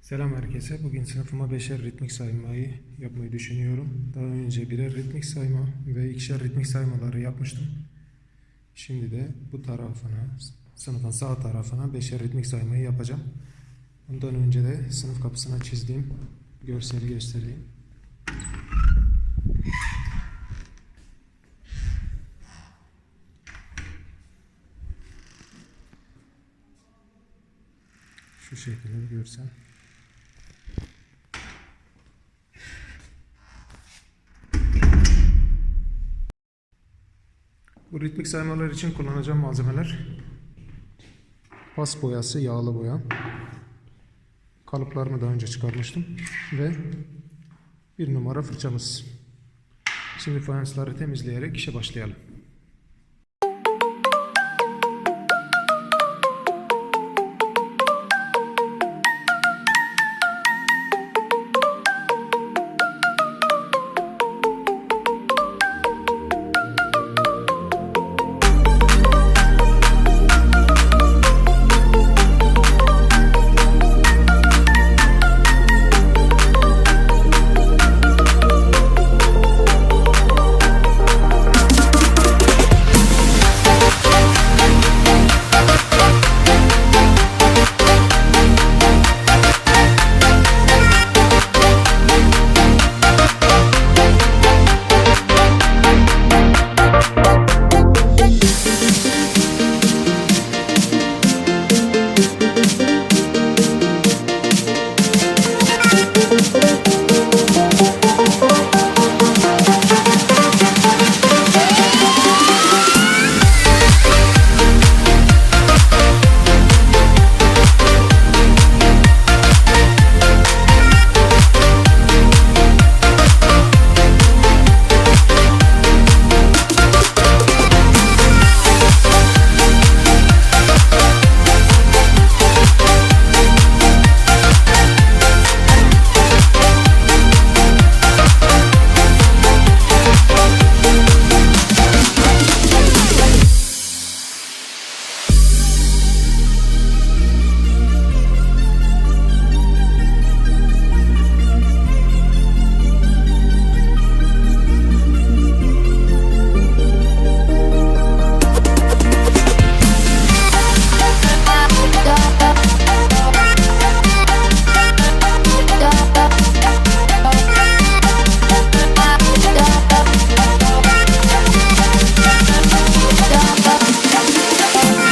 Selam herkese. Bugün sınıfıma beşer ritmik saymayı yapmayı düşünüyorum. Daha önce birer ritmik sayma ve ikişer ritmik saymaları yapmıştım. Şimdi de bu tarafına, sınıfın sağ tarafına beşer ritmik saymayı yapacağım. Ondan önce de sınıf kapısına çizdiğim görseli göstereyim. Şu şekilde bir görsel. Bu ritmik saymalar için kullanacağım malzemeler pas boyası, yağlı boya. Kalıplarımı daha önce çıkarmıştım ve bir numara fırçamız. Şimdi fayansları temizleyerek işe başlayalım.